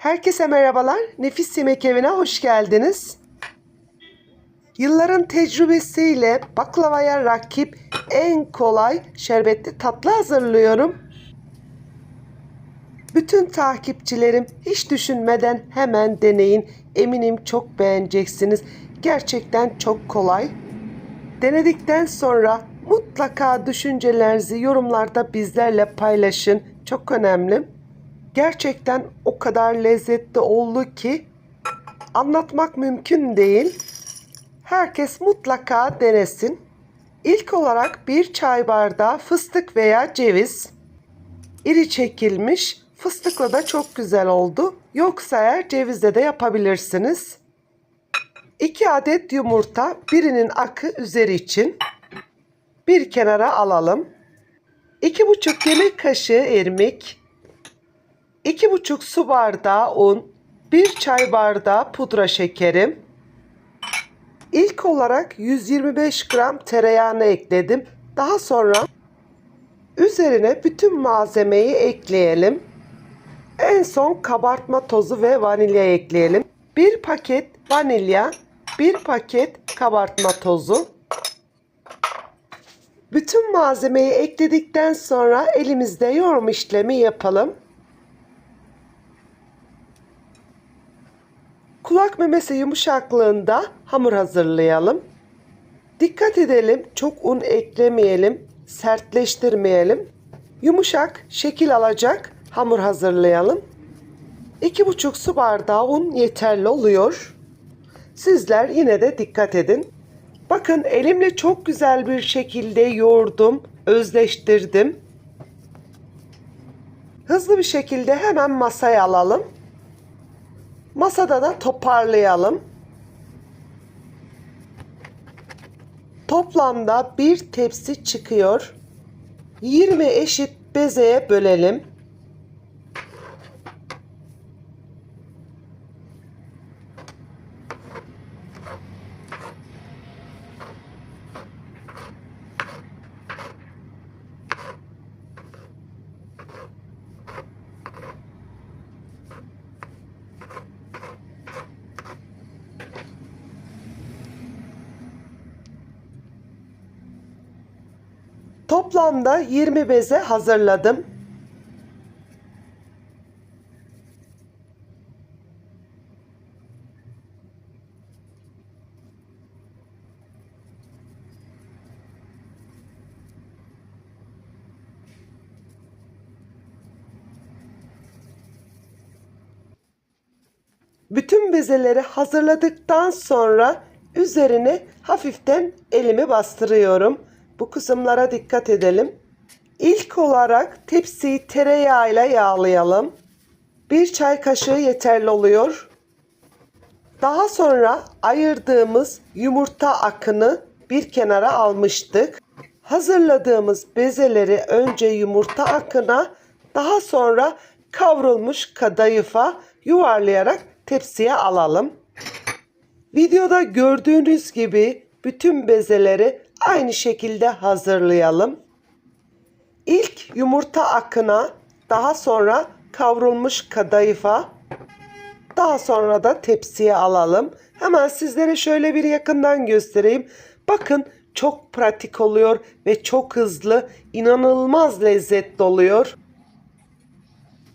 Herkese merhabalar. Nefis Yemek Evi'ne hoş geldiniz. Yılların tecrübesiyle baklavaya rakip en kolay şerbetli tatlı hazırlıyorum. Bütün takipçilerim hiç düşünmeden hemen deneyin. Eminim çok beğeneceksiniz. Gerçekten çok kolay. Denedikten sonra mutlaka düşüncelerinizi yorumlarda bizlerle paylaşın. Çok önemli. Gerçekten o kadar lezzetli oldu ki anlatmak mümkün değil. Herkes mutlaka denesin. İlk olarak bir çay bardağı fıstık veya ceviz. İri çekilmiş. Fıstıkla da çok güzel oldu. Yoksa eğer cevizle de yapabilirsiniz. 2 adet yumurta, birinin akı üzeri için. Bir kenara alalım. 2,5 yemek kaşığı irmik, 2,5 su bardağı un, 1 çay bardağı pudra şekerim. İlk olarak 125 gram tereyağını ekledim. Daha sonra üzerine bütün malzemeyi ekleyelim. En son kabartma tozu ve vanilya ekleyelim. Bir paket vanilya, bir paket kabartma tozu. Bütün malzemeyi ekledikten sonra elimizde yoğurma işlemi yapalım. Kulak memesi yumuşaklığında hamur hazırlayalım. Dikkat edelim çok un eklemeyelim, sertleştirmeyelim. Yumuşak şekil alacak hamur hazırlayalım. 2,5 su bardağı un yeterli oluyor. Sizler yine de dikkat edin. Bakın elimle çok güzel bir şekilde yoğurdum, özleştirdim. Hızlı bir şekilde hemen masaya alalım. Masada da toparlayalım. Toplamda bir tepsi çıkıyor. 20 eşit bezeye bölelim. Toplamda 20 beze hazırladım. Bütün bezeleri hazırladıktan sonra üzerine hafiften elimi bastırıyorum. Bu kısımlara dikkat edelim. İlk olarak tepsiyi tereyağıyla yağlayalım. Bir çay kaşığı yeterli oluyor. Daha sonra ayırdığımız yumurta akını bir kenara almıştık. Hazırladığımız bezeleri önce yumurta akına, daha sonra kavrulmuş kadayıfa yuvarlayarak tepsiye alalım. Videoda gördüğünüz gibi bütün bezeleri aynı şekilde hazırlayalım. İlk yumurta akına, daha sonra kavrulmuş kadayıfa, daha sonra da tepsiye alalım. Hemen sizlere şöyle bir yakından göstereyim. Bakın çok pratik oluyor ve çok hızlı, inanılmaz lezzetli oluyor.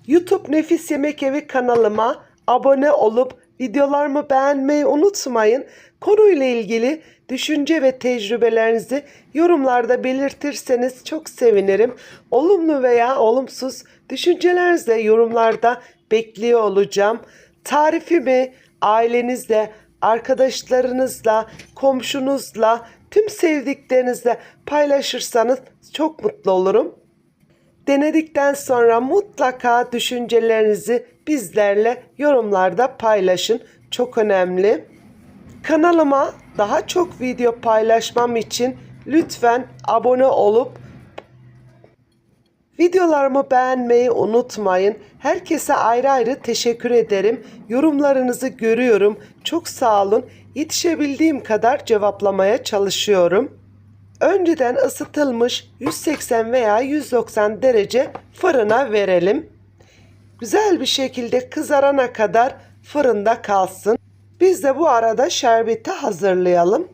YouTube Nefis Yemek Evi kanalıma abone olup videolarımı beğenmeyi unutmayın. Konuyla ilgili düşünce ve tecrübelerinizi yorumlarda belirtirseniz çok sevinirim. Olumlu veya olumsuz düşüncelerinizi de yorumlarda bekliyor olacağım. Tarifimi ailenizle, arkadaşlarınızla, komşunuzla, tüm sevdiklerinizle paylaşırsanız çok mutlu olurum. Denedikten sonra mutlaka düşüncelerinizi bizlerle yorumlarda paylaşın. Çok önemli. Kanalıma daha çok video paylaşmam için lütfen abone olup videolarımı beğenmeyi unutmayın. Herkese ayrı ayrı teşekkür ederim. Yorumlarınızı görüyorum. Çok sağ olun. Yetişebildiğim kadar cevaplamaya çalışıyorum. Önceden ısıtılmış 180 veya 190 derece fırına verelim. güzel bir şekilde kızarana kadar fırında kalsın. Biz de bu arada şerbeti hazırlayalım.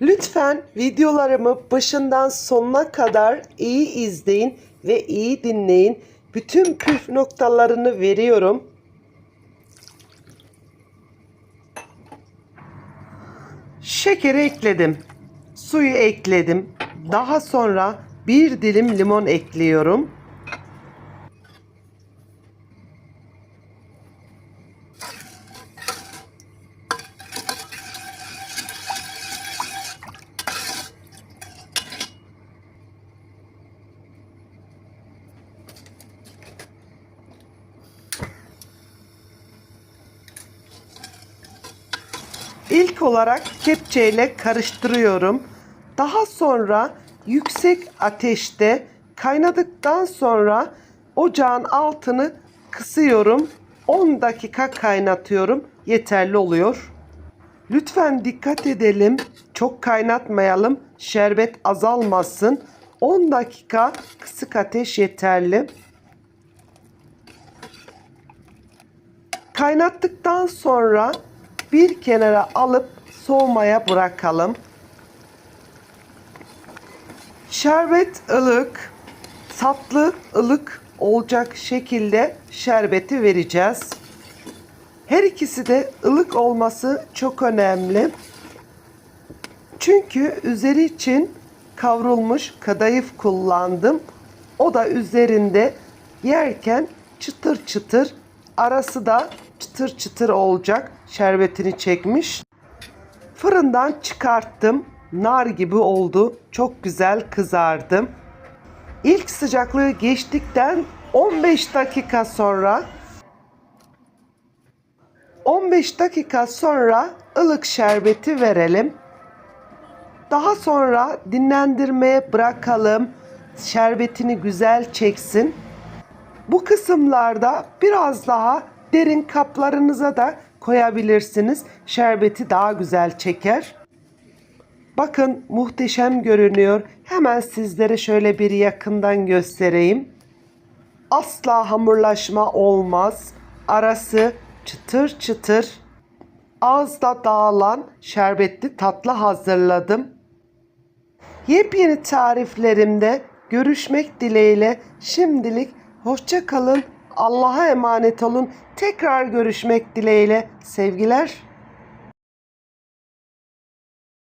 Lütfen videolarımı başından sonuna kadar iyi izleyin ve iyi dinleyin. Bütün püf noktalarını veriyorum. Şekeri ekledim. Suyu ekledim. Daha sonra bir dilim limon ekliyorum. İlk olarak kepçeyle karıştırıyorum. Daha sonra yüksek ateşte kaynadıktan sonra ocağın altını kısıyorum. 10 dakika kaynatıyorum. Yeterli oluyor. Lütfen dikkat edelim. Çok kaynatmayalım. Şerbet azalmasın. 10 dakika kısık ateş yeterli. Kaynattıktan sonra bir kenara alıp soğumaya bırakalım. Şerbet ılık, tatlı ılık olacak şekilde şerbeti vereceğiz. Her ikisi de ılık olması çok önemli. Çünkü üzeri için kavrulmuş kadayıf kullandım. O da üzerinde yerken çıtır çıtır, arası da çıtır çıtır olacak. Şerbetini çekmiş. Fırından çıkarttım. Nar gibi oldu. Çok güzel kızardı. İlk sıcaklığı geçtikten 15 dakika sonra 15 dakika sonra ılık şerbeti verelim. Daha sonra dinlendirmeye bırakalım. Şerbetini güzel çeksin. Bu kısımlarda biraz daha derin kaplarınıza da koyabilirsiniz. Şerbeti daha güzel çeker. Bakın muhteşem görünüyor. Hemen sizlere şöyle bir yakından göstereyim. Asla hamurlaşma olmaz. Arası çıtır çıtır. Ağızda dağılan şerbetli tatlı hazırladım. Yepyeni tariflerimde görüşmek dileğiyle şimdilik hoşça kalın. Allah'a emanet olun. Tekrar görüşmek dileğiyle. Sevgiler.